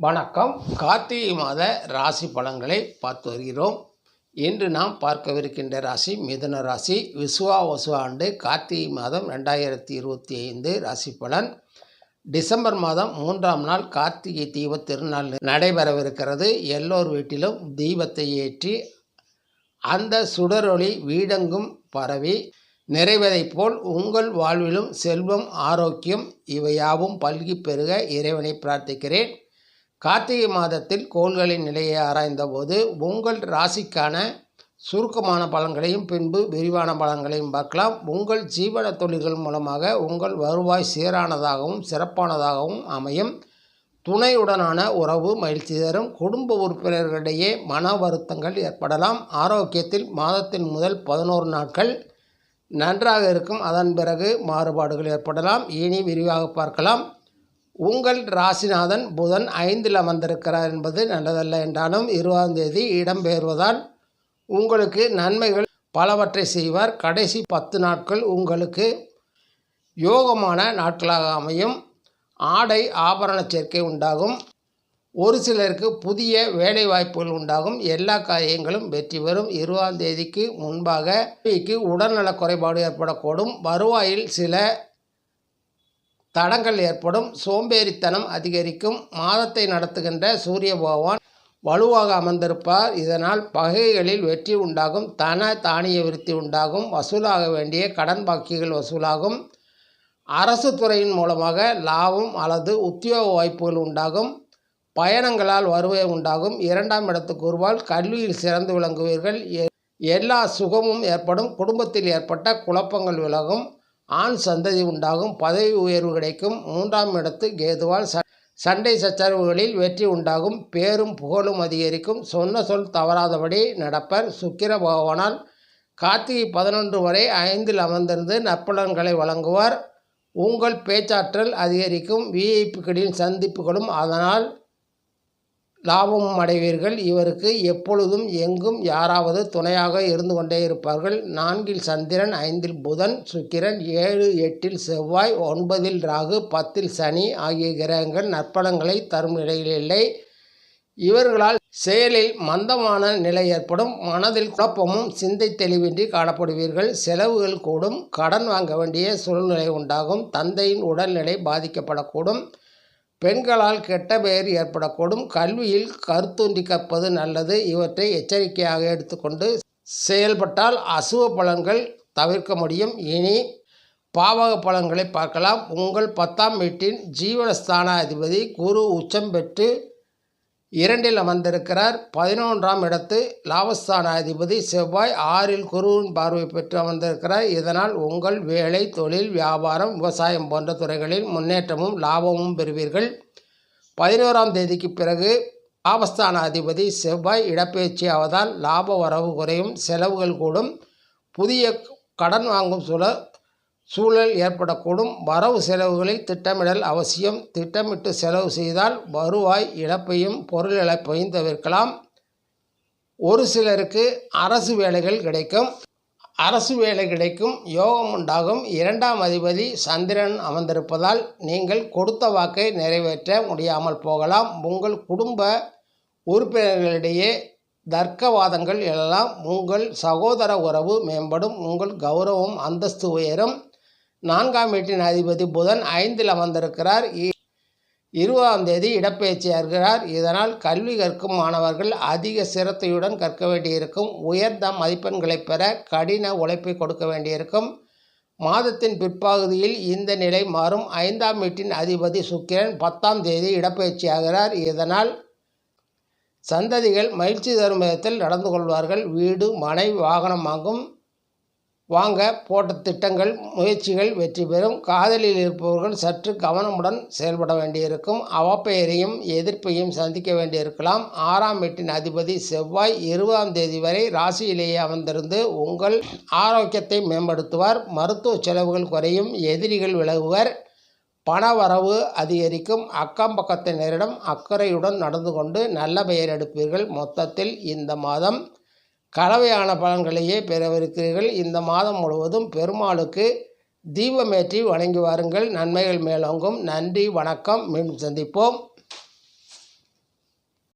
வணக்கம். கார்த்திகை மாத ராசி பலன்களை பார்த்து வருகிறோம். இன்று நாம் பார்க்கவிருக்கின்ற ராசி மிதுன ராசி. விசுவா வசு ஆண்டு கார்த்திகை மாதம் ரெண்டாயிரத்தி இருபத்தி ஐந்து ராசி பலன். டிசம்பர் மாதம் மூன்றாம் நாள் கார்த்திகை தீப திருநாள் நடைபெறவிருக்கிறது. எல்லோர் வீட்டிலும் தீபத்தை ஏற்றி அந்த சுடரொளி வீடெங்கும் பரவி நிறைவதைப் போல் உங்கள் வாழ்விலும் செல்வம் ஆரோக்கியம் இவையாவும் பல்கி பெருக இறைவனை பிரார்த்திக்கிறேன். கார்த்திகை மாதத்தில் கோள்களின் நிலையை ஆராய்ந்தபோது உங்கள் ராசிக்கான சுருக்கமான பலன்களையும் பின்பு விரிவான பலன்களையும் பார்க்கலாம். உங்கள் ஜீவன தொழில்கள் மூலமாக உங்கள் வருவாய் சீரானதாகவும் சிறப்பானதாகவும் அமையும். துணையுடனான உறவு மகிழ்ச்சி தரும். குடும்ப உறுப்பினர்களிடையே மன வருத்தங்கள் ஏற்படலாம். ஆரோக்கியத்தில் மாதத்தின் முதல் பதினோரு நாட்கள் நன்றாக இருக்கும். அதன் பிறகு மாறுபாடுகள் ஏற்படலாம். இனி விரிவாக பார்க்கலாம். உங்கள் ராசிநாதன் புதன் ஐந்தில் அமர்ந்திருக்கிறார் என்பது நல்லதல்ல என்றாலும் இருபதாம் தேதி இடம்பெயர்வதால் உங்களுக்கு நன்மைகள் பலவற்றை செய்வார். கடைசி பத்து நாட்கள் உங்களுக்கு யோகமான நாட்களாக அமையும். ஆடை ஆபரண சேர்க்கை உண்டாகும். ஒரு சிலருக்கு புதிய வேலை வாய்ப்புகள் உண்டாகும். எல்லா காரியங்களும் வெற்றி பெறும். இருபதாம் தேதிக்கு முன்பாக உடல்நல குறைபாடு ஏற்படக்கூடும். வருவாயில் சில தடங்கள் ஏற்படும். சோம்பேறித்தனம் அதிகரிக்கும். மாதத்தை நடத்துகின்ற சூரிய பகவான் வலுவாக அமர்ந்திருப்பார். இதனால் பகைகளில் வெற்றி உண்டாகும். தன தானிய விருத்தி உண்டாகும். வசூலாக வேண்டிய கடன் பாக்கிகள் வசூலாகும். அரசு துறையின் மூலமாக லாபம் அல்லது உத்தியோக வாய்ப்புகள் உண்டாகும். பயணங்களால் வருவாய் உண்டாகும். இரண்டாம் இடத்துக்கு ஒருவால் கல்வியில் சிறந்து விளங்குவீர்கள். எல்லா சுகமும் ஏற்படும். குடும்பத்தில் ஏற்பட்ட குழப்பங்கள் விலகும். ஆண் சந்ததி உண்டாகும் பதவி உயர்வு கிடைக்கும். மூன்றாம் இடத்து கேதுவால் சண்டை சச்சரவுகளில் வெற்றி உண்டாகும். பேரும் புகழும் அதிகரிக்கும். சொன்ன சொல் தவறாதபடி நடப்பர். சுக்கிர பகவானால் கார்த்திகை பதினொன்று வரை ஐந்தில் அமர்ந்திருந்து நற்பலன்களை வழங்குவார். உங்கள் பேச்சாற்றல் அதிகரிக்கும். விஐபிக்களின் சந்திப்புகளும் அதனால் லாபமும் அடைவீர்கள். இவருக்கு எப்பொழுதும் எங்கும் யாராவது துணையாக இருந்து கொண்டே இருப்பார்கள். நான்கில் சந்திரன் ஐந்தில் புதன் சுக்கிரன் ஏழு எட்டில் செவ்வாய் ஒன்பதில் ராகு பத்தில் சனி ஆகிய கிரகங்கள் நற்பலங்களை தரும் நிலையில் இல்லை. இவர்களால் செயலில் மந்தமான நிலை ஏற்படும். மனதில் குழப்பமும் சிந்தை தெளிவின்றி காணப்படுவீர்கள். செலவுகள் கூடும். கடன் வாங்க வேண்டிய சூழ்நிலை உண்டாகும். தந்தையின் உடல்நிலை பாதிக்கப்படக்கூடும். பெண்களால் கெட்ட பெயர் ஏற்படக்கூடும். கல்வியில் கருத்துண்டி கற்பது நல்லது. இவற்றை எச்சரிக்கையாக எடுத்துக்கொண்டு செயல்பட்டால் அசுவ பலன்கள் தவிர்க்க முடியும். இனி பாவக பலன்களை பார்க்கலாம். உங்கள் பத்தாம் வீட்டின் ஜீவனஸ்தான அதிபதி குரு உச்சம் பெற்று இரண்டில் அமர்ந்திருக்கிறார். பதினொன்றாம் இடத்து லாபஸ்தான அதிபதி செவ்வாய் ஆறில் குருவின் பார்வை பெற்று அமர்ந்திருக்கிறார். இதனால் உங்கள் வேலை தொழில் வியாபாரம் விவசாயம் போன்ற துறைகளில் முன்னேற்றமும் லாபமும் பெறுவீர்கள். பதினோராம் தேதிக்கு பிறகு லாபஸ்தான அதிபதி செவ்வாய் இடப்பெயர்ச்சி ஆவதால் லாப வரவு குறையும் செலவுகள் கூடும். புதிய கடன் வாங்கும் சூழல் சூழல் ஏற்படக்கூடும். வரவு செலவுகளை திட்டமிடல் அவசியம். திட்டமிட்டு செலவு செய்தால் வருவாய் இழப்பையும் பொருள் இழப்பையும் தவிர்க்கலாம். ஒரு சிலருக்கு அரசு வேலைகள் கிடைக்கும். அரசு வேலை கிடைக்கும். யோகம் உண்டாகும். இரண்டாம் அதிபதி சந்திரன் அமர்ந்திருப்பதால் நீங்கள் கொடுத்த வாக்கை நிறைவேற்ற முடியாமல் போகலாம். உங்கள் குடும்ப உறுப்பினர்களிடையே தர்க்கவாதங்கள் எழலாம். உங்கள் சகோதர உறவு மேம்படும். உங்கள் கௌரவம் அந்தஸ்து உயரும். நான்காம் வீட்டின் அதிபதி புதன் ஐந்தில் அமர்ந்திருக்கிறார். இருபதாம் தேதி இடப்பெயர்ச்சி ஆகிறார். இதனால் கல்வி கற்கும் மாணவர்கள் அதிக சிரத்தையுடன் கற்க வேண்டியிருக்கும். உயர்ந்த மதிப்பெண்களை பெற கடின உழைப்பை கொடுக்க வேண்டியிருக்கும். மாதத்தின் பிற்பகுதியில் இந்த நிலை மாறும். ஐந்தாம் வீட்டின் அதிபதி சுக்கிரன் பத்தாம் தேதி இடப்பெயர்ச்சி ஆகிறார். இதனால் சந்ததிகள் மகிழ்ச்சி தரும் விதத்தில் நடந்து கொள்வார்கள். வீடு மனை வாகனம் வாங்கும். வாங்க போட்ட திட்டங்கள் முயற்சிகள் வெற்றி பெறும். காதலில் இருப்பவர்கள் சற்று கவனமுடன் செயல்பட வேண்டியிருக்கும். அவப்பெயரையும் எதிர்ப்பையும் சந்திக்க வேண்டியிருக்கலாம். ஆறாம் வீட்டின் அதிபதி செவ்வாய் இருபதாம் தேதி வரை ராசியிலேயே அமர்ந்திருந்து உங்கள் ஆரோக்கியத்தை மேம்படுத்துவார். மருத்துவ செலவுகள் குறையும். எதிரிகள் விலகுவர். பண வரவு அதிகரிக்கும். அக்கம் பக்கத்தினரிடம் அக்கறையுடன் நடந்து கொண்டு நல்ல பெயர் எடுப்பீர்கள். மொத்தத்தில் இந்த மாதம் கலவையான பலன்களையே பெறவிருக்கிறீர்கள். இந்த மாதம் முழுவதும் பெருமாளுக்கு தீபமேற்றி வணங்கி வாருங்கள். நன்மைகள் மேலோங்கும். நன்றி வணக்கம். மீண்டும் சந்திப்போம்.